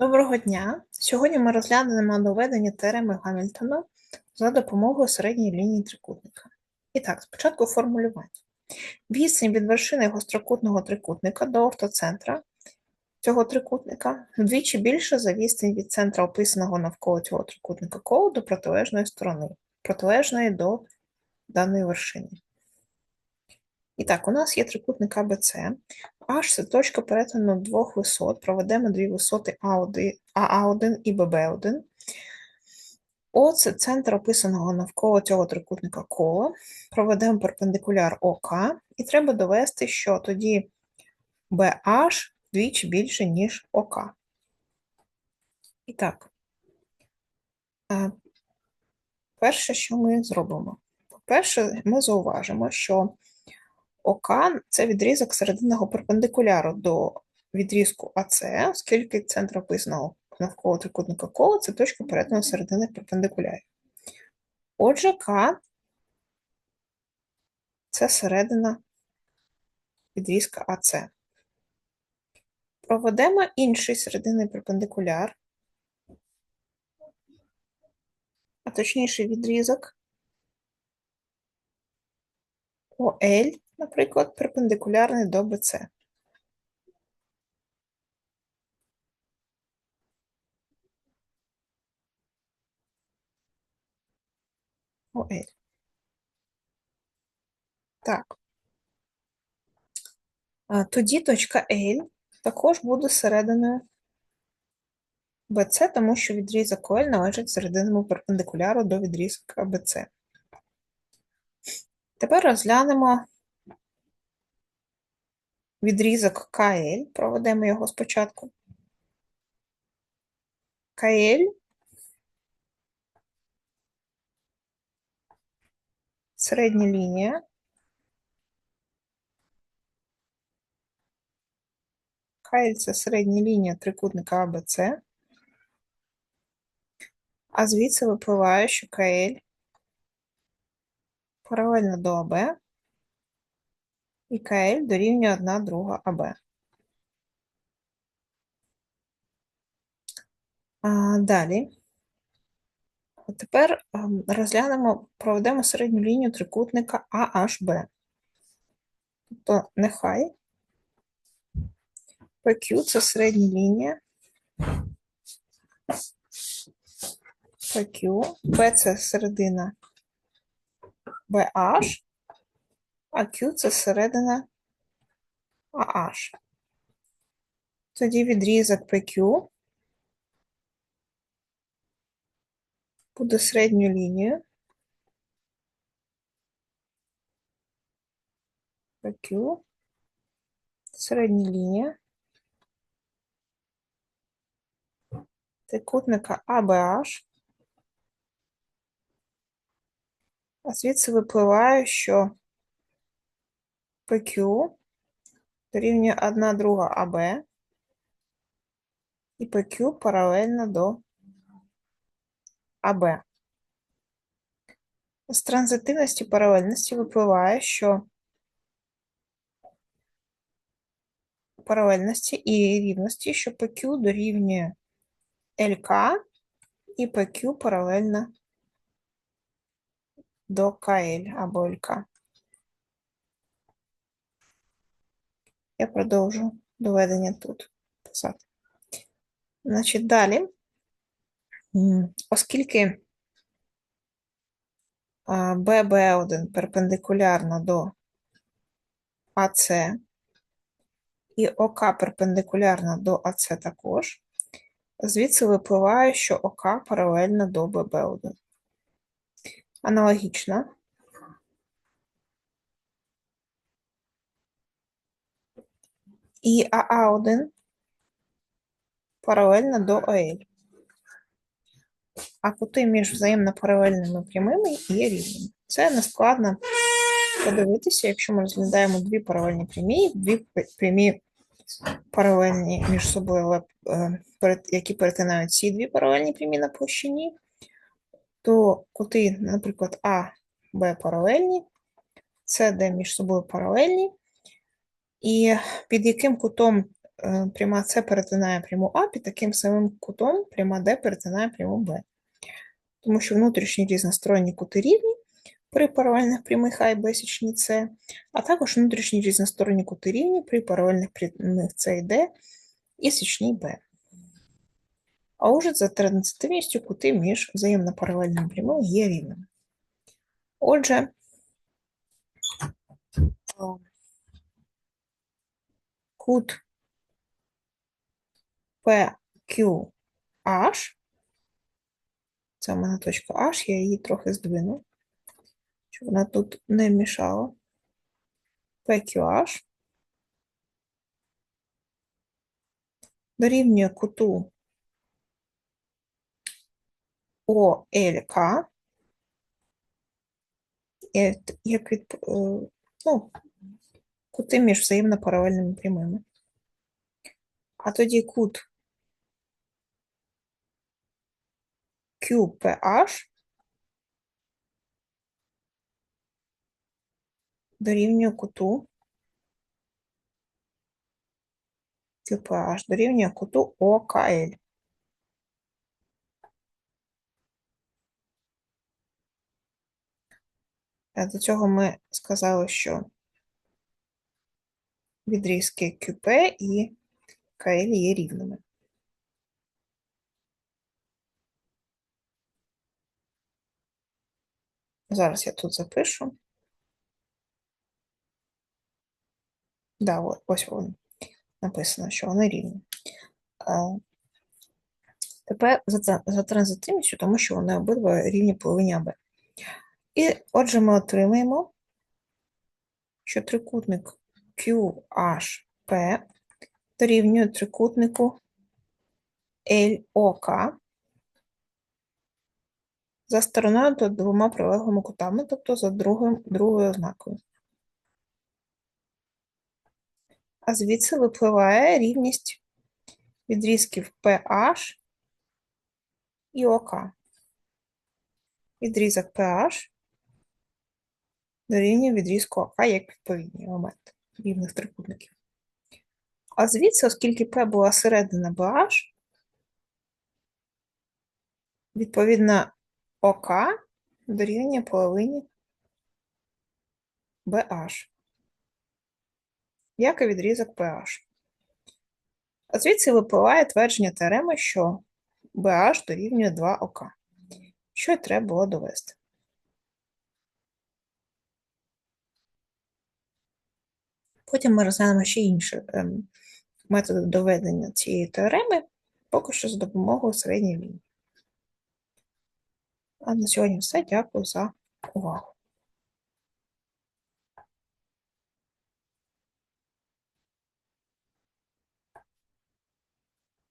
Доброго дня! Сьогодні ми розглянемо доведення теореми Гамільтона за допомогою середньої лінії трикутника. І так, спочатку формулювання. Відстань від вершини гострокутного трикутника до ортоцентра цього трикутника вдвічі більше за відстань від центра описаного навколо цього трикутника кола до протилежної сторони, протилежної до даної вершини. І так, у нас є трикутник АБЦ. H – це точка перетину двох висот. Проведемо дві висоти АА1 і ББ1. О – це центр описаного навколо цього трикутника кола. Проведемо перпендикуляр ОК. І треба довести, що тоді BH вдвічі більше, ніж ОК. І так, перше, що ми зробимо? По-перше, ми зауважимо, що ОК це відрізок серединного перпендикуляру до відрізку АС, оскільки центр описаного навколо трикутника кола це точка перетину серединних перпендикулярів. Отже, К це середина відрізка АС. Проведемо інший серединний перпендикуляр, а точніше відрізок ОЛ наприклад, перпендикулярний до BC. ОЛ. Так. Тоді точка L також буде серединою BC, тому що відрізок ОЛ належить серединному перпендикуляру до відрізка BC. Тепер розглянемо відрізок КЛ, проведемо його спочатку. КЛ середня лінія. КЛ це середня лінія трикутника АБЦ, а звідси випливає, що КЛ паралельно до АБ і КЛ дорівнює 1 друга АБ. А, Далі. Тепер ем, розглянемо, проведемо середню лінію трикутника AHB. Тобто нехай PQ це середня лінія. PQ, P це середина BH, а Q це середина AH. Тоді відрізок PQ буде середньою лінією. PQ, середня лінія. Трикутника ABH. А звідси випливає, що PQ дорівнює 1 друга АБ, і PQ паралельно до АБ. З транзитивності паралельності випливає, що паралельності і рівності, що PQ дорівнює ЛК і PQ паралельно до КЛ або ЛК. Я продовжу доведення тут писати. Значить, далі, оскільки ББ1 перпендикулярно до АС і ОК перпендикулярно до АС також, звідси випливає, що ОК паралельно до ББ1. Аналогічно. І АА1 паралельно до ОЛ. А кути між взаємно паралельними прямими є рівними. Це нескладно подивитися, якщо ми розглядаємо дві паралельні прямі, дві прямі паралельні між собою, е, які перетинають ці дві паралельні прямі на площині, то кути, наприклад, А, Б паралельні, С, Д між собою паралельні, і під яким кутом е, пряма С перетинає пряму А, під таким самим кутом пряма Д перетинає пряму Б. Тому що внутрішні різносторонні кути рівні при паралельних прямих А і Б січні С, а також внутрішні різносторонні кути рівні при паралельних прямих С і Д і січній Б. А уже за транзитивністю кути між взаємно паралельними прямими є рівними. Отже, кут PQH, це в мене точка H, я її трохи здвину, щоб вона тут не мішала. PQH дорівнює куту ОЛК, як від, е, ну, кути між взаємно паралельними прямими. А тоді кут QPH дорівнює куту QPH дорівнює куту ОКЛ. Е, До цього ми сказали, що відрізки QP і КЛ є рівними. Зараз я тут запишу. Да, от, ось воно написано, що вони рівні. Тепер за, за транзитивністю, тому що вони обидва рівні половині АБ. І отже, ми отримаємо, що трикутник QHP дорівнює трикутнику LOK за стороною та двома прилеглими кутами, тобто за другим, другою ознакою. А звідси випливає рівність відрізків PH і ОК. Відрізок PH дорівнює відрізку ОК як відповідні елементи рівних трикутників. А звідси, оскільки P була середина BH, відповідно ОК дорівнює половині BH, як і відрізок PH. А звідси випливає твердження теореми, що BH дорівнює 2 ОК, що й треба було довести. Потім ми розглянемо ще інші ем, методи доведення цієї теореми, поки що за допомогою середньої лінії. А на сьогодні все. Дякую за увагу.